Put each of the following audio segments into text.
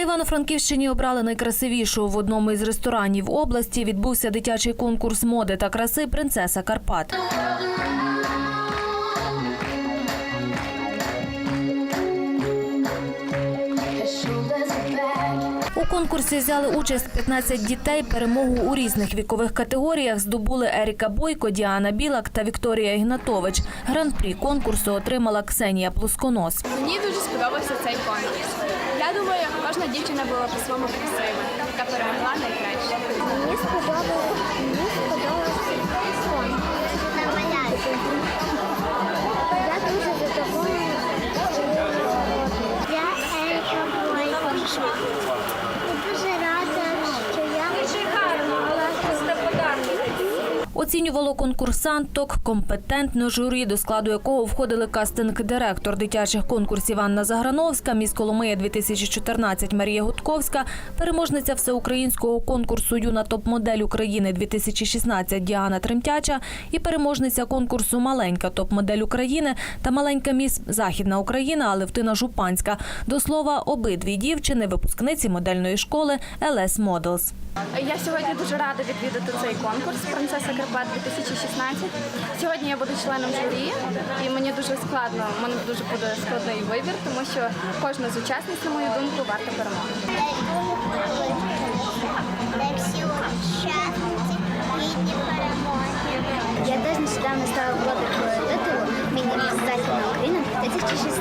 Івано-Франківщині обрали найкрасивішу. В одному із ресторанів області відбувся дитячий конкурс моди та краси Принцеса Карпат. У конкурсі взяли участь 15 дітей. Перемогу у різних вікових категоріях здобули Еріка Бойко, Діана Білак та Вікторія Ігнатович. Гран-прі конкурсу отримала Ксенія Плосконос. Мені дуже сподобався цей конкурс. Кожна дівчина була по-своєму красива, яка перемогла найкраще. Мені сподобалося, Оцінювало конкурсанток компетентне журі, до складу якого входили кастинг-директор дитячих конкурсів Анна Заграновська, міс Коломия 2014 Марія Гудковська, переможниця всеукраїнського конкурсу Юна топ-модель України 2016 Діана Тремтяча і переможниця конкурсу Маленька топ-модель України та маленька міс Західна Україна Алевтина Жупанська. До слова, обидві дівчини випускниці модельної школи LS Models. Я сьогодні дуже рада відвідати цей конкурс Принцеса Карпат 2016. Сьогодні я буду членом журі, і мені дуже складно. У мене дуже буде складний вибір, тому що кожна з учасниць, на мою думку, варта перемоги. Я теж нещодавно стала блогеркою титулу «Міні Західна Україна 2016.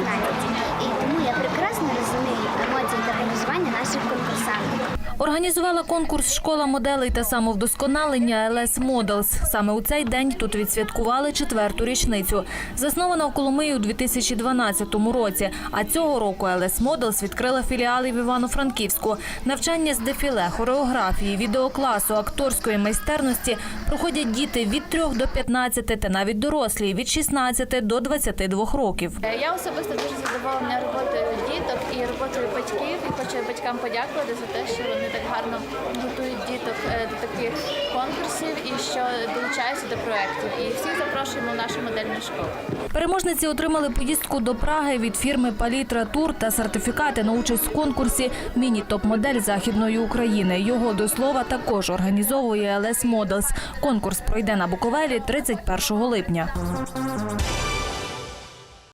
І тому я прекрасно розумію емоції та переживання наших конкурсантів. Організувала конкурс Школа моделей та самовдосконалення LS Models. Саме у цей день тут відсвяткували четверту річницю. Заснована в Коломиї у 2012 році. А цього року LS Models відкрила філіали в Івано-Франківську. Навчання з дефіле, хореографії, відеокласу, акторської майстерності проходять діти від 3 до 15 та навіть дорослі від 16 до 22 років. Я особисто дуже задоволена роботою діток і роботою батьків. Хочу батькам подякувати за те, що вони так гарно готують діток е, до таких конкурсів і що долучаються до проєктів. І всіх запрошуємо в нашу модельну школу. Переможниці отримали поїздку до Праги від фірми Палітра Тур та сертифікати на участь в конкурсі Міні-топ-модель Західної України. Його до слова також організовує LS Models. Конкурс пройде на Буковелі 31 липня.